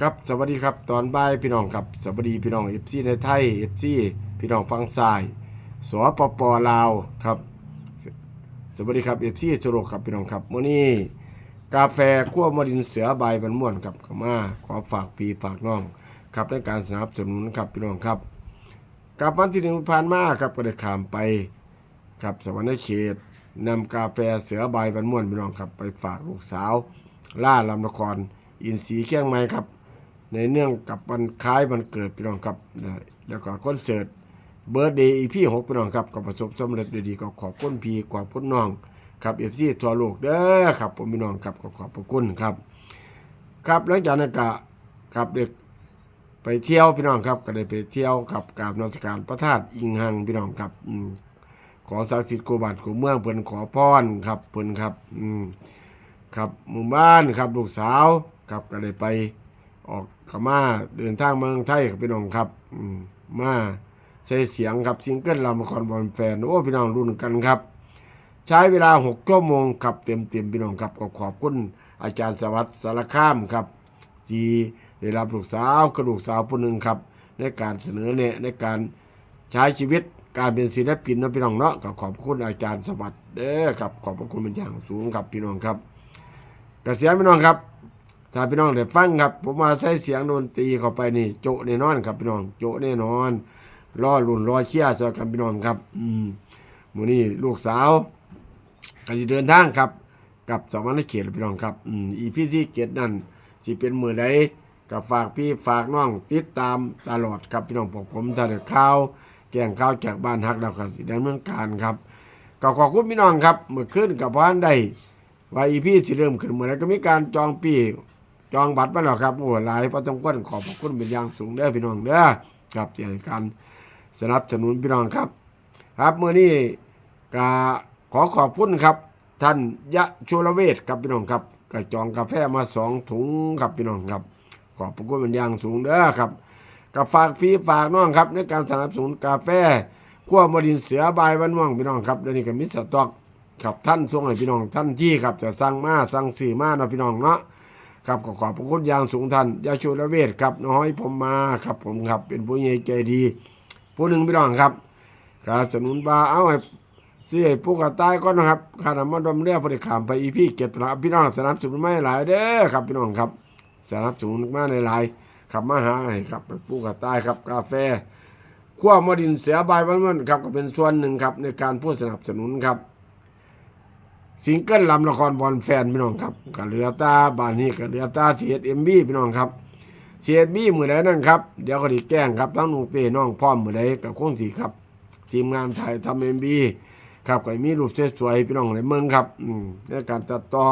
ครับสวัสดีครับตอนบ่ายพี่น้องครับสวัสดีพี่น้องเอฟซีในไทยเอฟซีพี่น้องฟังซ้ายสปปลาวครับสวัสดีครับเอฟซีสุโรครับพี่น้องครับมื้อนี้กาแฟขั้วมดินเสือใบมันม่วนครับขมาขอฝากพี่ฝากน้องครับในการสนับสนุนครับพี่น้องครับกับวันที่หนึ่งผ่านมาครับก็ได้ขามไปครับสวรรค์เขตนำกาแฟเสือใบบันม่วนพี่น้องครับไปฝากลูกสาว ล่าลำนครอินทรีย์เชียงใหม่ครับ ในเนื่องกับวันคล้ายวันเกิดพี่น้องครับนะแล้วก็คอนเสิร์ตเบิร์ดเดย์อีพี่หกพี่น้องครับก็ประสบสำเร็จด้วยดีก็ขอบคุณพี่ขอบคุณน้องครับเอฟซีทั่วโลกเด้อครับผมพี่น้องครับก็ขอบพระคุณครับ ครับหลังจากนั้นก็ครับเด็กไปเที่ยวพี่น้องครับก็ได้ไปเที่ยวกับกราบนมัสการพระธาตุอิงหังพี่น้องครับอืมขอศักดิ์สิทธิ์กูบาทกูเมืองเพิ่นขอพรครับเพิ่นครับอืมครับหมู่บ้านครับลูกสาวครับก็ได้ไป ออกขมาเดินทางเมืองไทยครับพี่น้องครับอืมาใช้เสียงครับซิงเกิลลำครบอลแฟนโอ้พี่น้องรุ่นกันครับ ใช้เวลา6ชั่วโมงครับเต็มเต็มพี่น้องครับก็ขอบคุณอาจารย์สวัสดิ์สารคามครับจีได้รับลูกสาวกระดูกสาวผู้หนึ่งครับ ในการเสนอเนี่ยในการใช้ชีวิตการเป็นศิลปินนะพี่น้องเนาะก็ขอบคุณอาจารย์สวัสดิ์เด้อครับขอบพระคุณเป็นอย่างสูงครับพี่น้องครับกระเสียพี่น้องครับ ถ้าพี่น้องได้ฟังครับ ผมมาใส่เสียงดนตรีเข้าไปนี่ โจแน่นอนครับพี่น้อง โจแน่นอนรอรุ่นรอเชียร์ซอยกันพี่น้องครับ อืมมื้อนี้ลูกสาวก็สิเดินทางครับ กับสวรรค์เขตพี่น้องครับ อืมอีพี่ที่เกตนั่นสิเป็นมือใดกับฝากพี่ฝากน้องติดตามตลอดครับพี่น้องพวกผมถ้าได้ข่าวแกงข้าวจากบ้านฮักดาวกันสิดำเนินการครับก็ขอบคุณพี่น้องครับเมื่อคืนกับบ้านได้ว่าอีพี่สิเริ่มขึ้นเมื่อไรก็มีการจองปี จองบัตรมาแล้วครับโอ้หลายพระจงก้นขอบพระคุณเป็นอย่างสูงเด้อพี่น้องเด้อครับที่ให้การสนับสนุนพี่น้องครับ ครับเมื่อนี้ก็ขอขอบคุณครับ ท่านยะชุรเวศครับพี่น้องครับก็จองกาแฟมาสองถุงครับพี่น้องครับ ขอบพระคุณเป็นอย่างสูงเด้อครับกับฝากพี่ฝากน้องครับในการสนับสนุนกาแฟขั้วมดินเสือบายบ้านม่วงพี่น้องครับเดี๋ยวนี้ก็มิสต็อกครับท่านส่งให้พี่น้องท่านที่ครับจะสั่งมาสั่งสื่มาเนาะพี่น้องเนาะ ครับก็ขอบพระคุณอย่างสูงท่านยาชูระเวศครับน้อยผมมาครับผมครับ เป็นผู้ใหญ่ใจดี ผู้หนึ่งพี่น้องครับการสนับสนุนบาเอาให้ซื้อให้ผู้กระต่ายก็นะครับขานมันดมเรือพอดีขามไปอีพี่เก็บนะครับพี่น้องสนับสนุนไม่หลายเด้อครับพี่น้องครับสนับสนุนมาในหลายขับมาหาให้ครับเป็นผู้กระต่ายครับกาแฟขั้วมดินเสียบายมันมันครับก็เป็นส่วนหนึ่งครับในการผู้สนับสนุนครับ ซิงเกิลลำละครบอลแฟนพี่น้องครับกับเรือตาบานนี้กับเรือตาเสียดเอ็มบีพี่น้องครับเสียดบีมือใดนั่นครับเดี๋ยวก็ดีแกล้งครับทั้งนุ่งเต้น้องพ่อมมือใดกับคงสีครับทีมงานถ่ายทำเอ็มบีครับก็มีรูปสวยๆพี่น้องในเมืองครับอืมในการตัดต่อ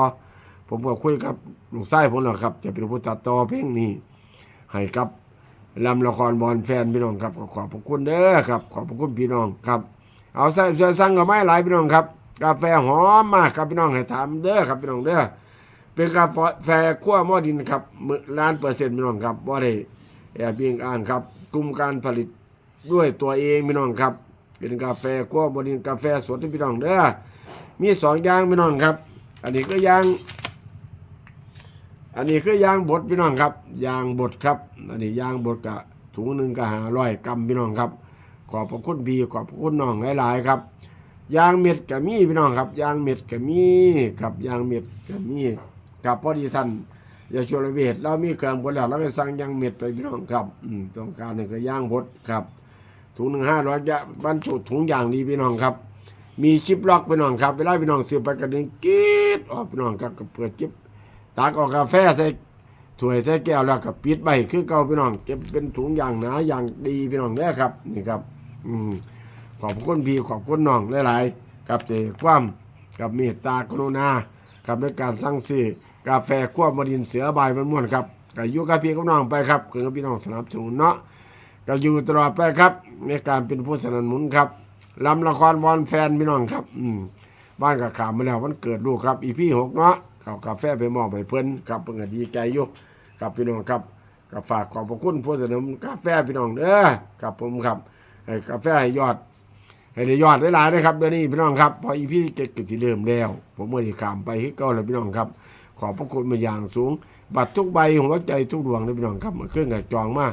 ผมก็คุยกับลูกชายผมแหละครับ จะเป็นผู้ตัดต่อเพลงนี้ให้กับลำละครบอลแฟนพี่น้องครับก็ขอบคุณเด้อครับ ขอบคุณพี่น้องครับ เอาใส่เสื้อสั่งกับไม้หลายพี่น้องครับ กาแฟหอมมากครับพี่น้องให้ถามเด้อครับพี่น้องเด้อเป็นกาแฟขั้วหม้อดินครับมือล้านเปอร์เซ็นต์พี่น้องครับว่าได้แอบยิงอ่านครับกลุ่มการผลิตด้วยตัวเองพี่น้องครับ เป็นกาแฟขั้วหม้อดินกาแฟสดที่พี่น้องเด้อมีสองอย่างพี่น้องครับ อันนี้ก็ยางอันนี้คือยางบดพี่น้องครับยางบดครับ อันนี้ยางบดกะถุงหนึ่งก็หาร้อยกรัมพี่น้องครับ ขอบพระคุณบีขอบพระคุณน้องหลายๆครับ ยางเม็ดก็มีพี่น้องครับยางเม็ดก็มีครับยางเม็ดก็มีกับพอดีท่านอย่าชวนเวทเรามีเครื่องบดแล้วเราไปสั่งยางเม็ดไปพี่น้องครับต้องการนี่ก็ยางบดครับถุงหนึ่งห้าร้อยยะบรรจุถุงยางดีพี่น้องครับ มีชิปล็อกพี่น้องครับเวลาพี่น้องซื้อไปกระดิ่งกีดออกพี่น้องครับก็เปิดจิบตักออกกาแฟใส่ถ้วยใส่แก้วแล้วก็ปิดใบคือเก่าพี่น้องเก็บเป็นถุงอย่างหนาอย่างดีพี่น้องเด้อครับนี่ครับ อืม ขอบคุณพี่ขอบคุณน้องหลายๆกับเจความกับเมตตากรุณากับในการสั่งซื้อกาแฟขั้วมดินเสือใบมันม่วนครับก็อยู่กับพี่กับน้องไปครับคือพี่น้องสนับสนุนเนาะก็อยู่ตลอดไปครับ ในการเป็นผู้สนับสนุนครับลำละครวอนแฟนพี่น้องครับ อืมบ้านก็ขามมาแล้ววันเกิดลูกครับ อีพี่หกเนาะเขากาแฟไปมอบให้เพิ่นครับเพิ่นดีใจอยู่ครับพี่น้องครับก็ฝากขอบพระคุณผู้สนับสนุนกาแฟพี่น้องเด้อครับผมครับกาแฟให้ยอด ให้ได้ยอดหลายๆนะครับเดี๋ยวนี้พี่น้องครับพออีพี่เก็ดก็สิเริ่มแล้ว ผมเมื่อที่ขามไปคือเก่าแล้วพี่น้องครับ ขอบพระคุณมาอย่างสูง บัตรทุกใบหัวใจทุกดวงเลยพี่น้องครับมาขึ้นกับจองมา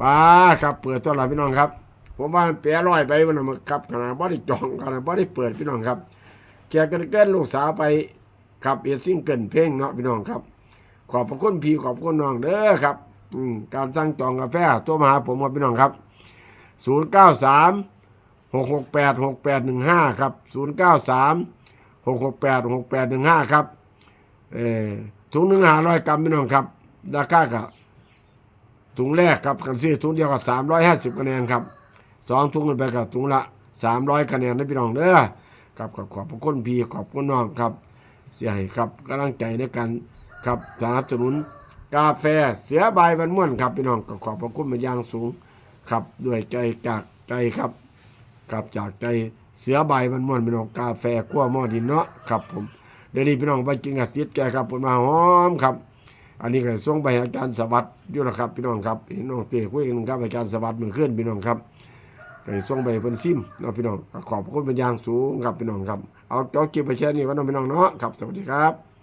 ป้าครับ เปิดต้อนรับพี่น้องครับ ผมว่าแปรร้อยใบมันนะมันครับขนาดบ่ได้จองขนาดบ่ได้เปิดพี่น้องครับแกกันเกินลูกสาวไปครับเอซิงเกินเพลงเนาะพี่น้องครับ ขอบพระคุณพี่ขอบพระคุณน้องเด้อครับการสั่งจองกาแฟโทรมาหาผมครับพี่น้องครับ 093 668 6815ครับ093 668 6815ครับเอ่อถุงหนึ่งหาร้อยกรัมพี่น้องครับราคากับถุงแรกครับกันซื้อถุงเดียวกับสามร้อยห้าสิบคะแนนครับสองถุงกันไปกับถุงละสามร้อยคะแนนนะพี่น้องเด้อครับขอบขอบพระคุณพี่ขอบคุณน้องครับ เสียให้ครับกำลังใจในการครับสนับสนุนกาแฟเสียใบมันม่วนครับพี่น้องก็ขอบพระคุณเป็นอย่างสูงครับด้วยใจจากใจครับ ครับจากใจเสือใบมันม่วนพี่น้องกาแฟขั้วหม้อดินเนาะครับผมเดี๋ยวนี้พี่น้องไปกินกับติดแกครับผมมาหอมครับ อันนี้ก็ส่งไปให้อาจารย์สวัสดิ์อยู่นะครับ พี่น้องครับเห็นน้องเต้คุยกันครับอาจารย์สวัสดิ์มือขึ้นพี่น้องครับก็ส่งไปให้เพิ่นซิมเนาะพี่น้องขอบคุณเป็นอย่างสูงครับพี่น้องครับเอาจอคลิปไปแค่นี้ก็น้องพี่น้องเนาะครับสวัสดีครับ